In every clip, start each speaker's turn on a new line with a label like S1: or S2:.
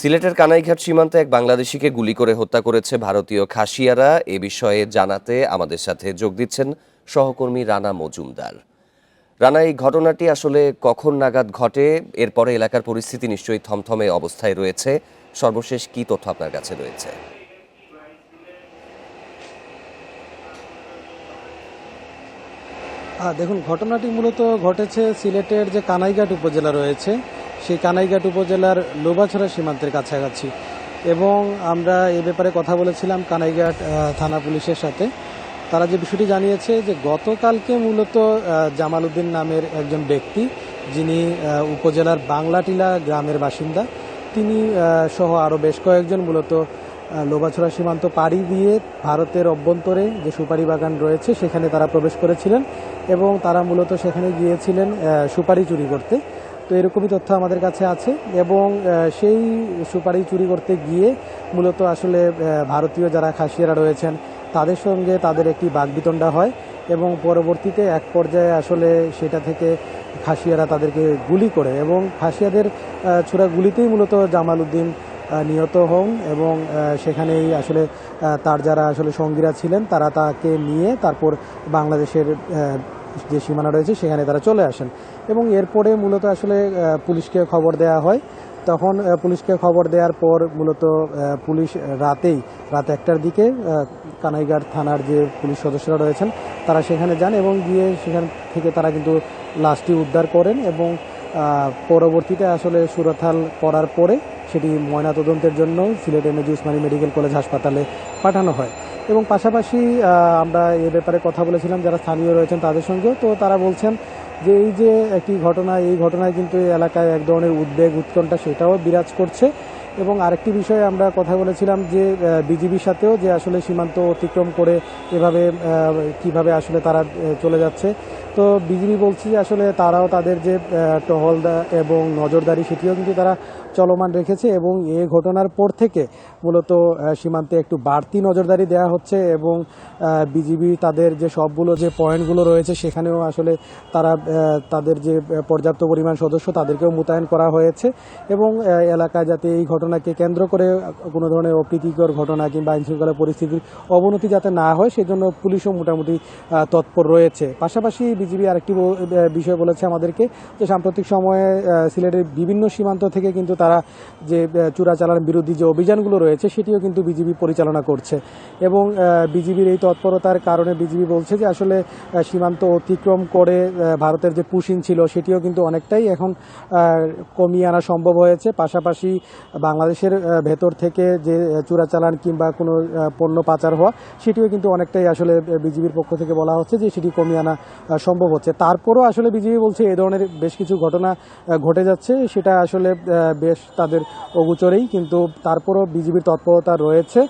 S1: সিলেটের কানাইঘাট সীমান্তে এক বাংলাদেশিকে গুলি করে হত্যা করেছে ভারতীয় খাসিয়ারা। এ বিষয়ে জানাতে আমাদের সাথে যোগ দিচ্ছেন সহকর্মী রানা মজুমদার। রানা, এই ঘটনাটি আসলে কখন নাগাদ ঘটে? এরপরে এলাকার পরিস্থিতি নিশ্চয়ই থমথমে অবস্থায় রয়েছে। সর্বশেষ কি তথ্য আপনার কাছে রয়েছে?
S2: দেখুন, ঘটনাটি মূলত ঘটেছে সিলেটের যে কানাইঘাট উপজেলা রয়েছে। সেই কানাইঘাট উপজেলার লোবাছড়া সীমান্তের কাছাকাছি। এবং আমরা এ ব্যাপারে কথা বলেছিলাম কানাইঘাট থানা পুলিশের সাথে। তারা যে বিষয়টি জানিয়েছে যে গতকালকে মূলত জামাল উদ্দিন নামের একজন ব্যক্তি, যিনি উপজেলার বাংলাটিলা গ্রামের বাসিন্দা, তিনি সহ আরও বেশ কয়েকজন মূলত লোবাছড়া সীমান্ত পাড়ি দিয়ে ভারতের অভ্যন্তরে যে সুপারি বাগান রয়েছে, সেখানে তারা প্রবেশ করেছিলেন এবং তারা মূলত সেখানে গিয়েছিলেন সুপারি চুরি করতে। তো এরকমই তথ্য আমাদের কাছে আছে এবং সেই সুপারি চুরি করতে গিয়ে মূলত আসলে ভারতীয় যারা খাসিয়ারা রয়েছেন, তাদের সঙ্গে তাদের একটি বাগবিতণ্ডা হয় এবং পরবর্তীতে এক পর্যায়ে আসলে সেটা থেকে খাসিয়ারা তাদেরকে গুলি করে এবং খাসিয়াদের ছোড়া গুলিতেই মূলত জামাল উদ্দিন নিহত হন এবং সেখানেই আসলে তার যারা আসলে সঙ্গীরা ছিলেন, তারা তাকে নিয়ে তারপর বাংলাদেশের যে সীমানা রয়েছে, সেখানে তারা চলে আসেন। এবং এরপরে মূলত আসলে পুলিশকে খবর দেওয়া হয়। তখন পুলিশকে খবর দেওয়ার পর মূলত পুলিশ রাতেই, রাত একটার দিকে কানাইঘাট থানার যে পুলিশ সদস্যরা রয়েছেন, তারা সেখানে যান এবং গিয়ে সেখান থেকে তারা কিন্তু লাশটি উদ্ধার করেন এবং পরবর্তীতে আসলে সুরথাল করার পরে সেটি ময়নাতদন্তের জন্য Sylhet M AG Osmani medical college হাসপাতালে পাঠানো হয়। এবং পাশাপাশি আমরা এ ব্যাপারে কথা বলেছিলাম, যারা স্থানীয় রয়েছেন তাদের সঙ্গেও। তো তারা বলছেন যে এই যে একটি ঘটনা, এই ঘটনায় কিন্তু এই এলাকায় এক ধরনের উদ্বেগ, উৎকণ্ঠা সেটাও বিরাজ করছে। এবং আরেকটি বিষয়ে আমরা কথা বলেছিলাম যে বিজিবির সাথেও যে আসলে সীমান্ত অতিক্রম করে এভাবে কীভাবে আসলে তারা চলে যাচ্ছে। তো বিজিবি বলছে যে আসলে তারাও তাদের যে টহল এবং নজরদারি সেটিও কিন্তু তারা চলমান রেখেছে এবং এ ঘটনার পর থেকে মূলত সীমান্তে একটু বাড়তি নজরদারি দেওয়া হচ্ছে এবং বিজিবি তাদের যে সবগুলো যে পয়েন্টগুলো রয়েছে সেখানেও আসলে তারা তাদের যে পর্যাপ্ত পরিমাণ সদস্য তাদেরকেও মোতায়েন করা হয়েছে এবং এলাকায় যাতে এই ঘটনাকে কেন্দ্র করে কোনো ধরনের অপ্রীতিকর ঘটনা কিংবা আইনশৃঙ্খলা পরিস্থিতির অবনতি যাতে না হয়, সেজন্য পুলিশও মোটামুটি তৎপর রয়েছে। পাশাপাশি বিজিবি আরেকটি বিষয় বলেছে আমাদেরকে যে সাম্প্রতিক সময়ে সিলেটের বিভিন্ন সীমান্ত থেকে কিন্তু তারা যে চোরাচালান বিরোধী যে অভিযানগুলো রয়েছে সেটিও কিন্তু বিজিবি পরিচালনা করছে। এবং বিজিবির এই তৎপরতার কারণে বিজিবি বলছে যে আসলে সীমান্ত অতিক্রম করে ভারতের যে পুশিন ছিল সেটিও কিন্তু অনেকটাই এখন কমিয়ে আনা সম্ভব হয়েছে। পাশাপাশি বাংলাদেশের ভেতর থেকে যে চোরাচালান কিংবা কোনো পণ্য পাচার হওয়া সেটিও কিন্তু অনেকটাই আসলে বিজিবির পক্ষ থেকে বলা হচ্ছে যে সেটি কমিয়ে আনা আহ, সম্ভব হচ্ছে। তারপরও আসলে বিজিবি বলছে এই ধরনের বেশ কিছু ঘটনা ঘটে যাচ্ছে। সেটা আসলে বেশ তাদের অগোচরেই, কিন্তু তারপরও বিজিবির তৎপরতা রয়েছে।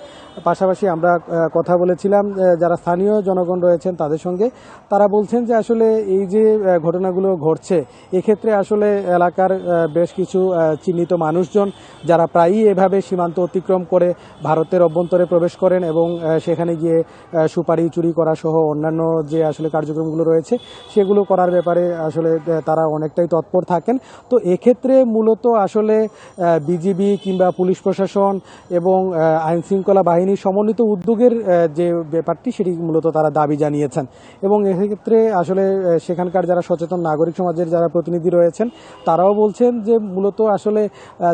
S2: পাশাপাশি আমরা কথা বলেছিলাম যারা স্থানীয় জনগণ রয়েছেন তাদের সঙ্গে, তারা বলছেন যে আসলে এই যে ঘটনাগুলো ঘটছে, এক্ষেত্রে আসলে এলাকার বেশ কিছু চিহ্নিত মানুষজন, যারা প্রায়ই এভাবে সীমান্ত অতিক্রম করে ভারতের অভ্যন্তরে প্রবেশ করেন এবং সেখানে গিয়ে সুপারি চুরি করা সহ অন্যান্য যে আসলে কার্যক্রমগুলো রয়েছে সেগুলো করার ব্যাপারে আসলে তারা অনেকটাই তৎপর থাকেন। তো এক্ষেত্রে মূলত আসলে বিজিবি কিংবা পুলিশ প্রশাসন এবং আইন শৃঙ্খলা বাহিনীর সমন্বিত উদ্যোগের যে ব্যাপারটি, সেটি মূলত তারা দাবি জানিয়েছেন। এবং এক্ষেত্রে আসলে সেখানকার যারা সচেতন নাগরিক সমাজের যারা প্রতিনিধি রয়েছেন, তারাও বলছেন যে মূলত আসলে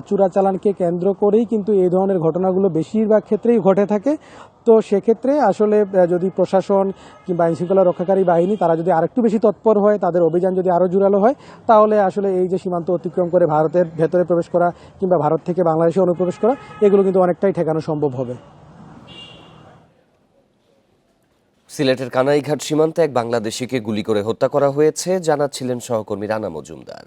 S2: চোরাচালানকে কেন্দ্র করেই কিন্তু এই ধরনের ঘটনাগুলো বেশিরভাগ ক্ষেত্রেই ঘটে থাকে। তো সেক্ষেত্রে আসলে যদি প্রশাসন কিংবা আইন শৃঙ্খলা রক্ষাকারী বাহিনী, তারা যদি আরেকটু বেশি তৎপর হয়, তাদের অভিযান যদি আরও জোরালো হয়, তাহলে আসলে এই যে সীমান্ত অতিক্রম করে ভারতের ভেতরে প্রবেশ করা কিংবা ভারত থেকে বাংলাদেশে অনুপ্রবেশ করা, এগুলো কিন্তু অনেকটাই ঠেকানো সম্ভব হবে।
S1: সিলেটের কানাইঘাট সীমান্তে এক বাংলাদেশিকে গুলি করে হত্যা করা হয়েছে, জানাচ্ছিলেন সহকর্মী রানা মজুমদার।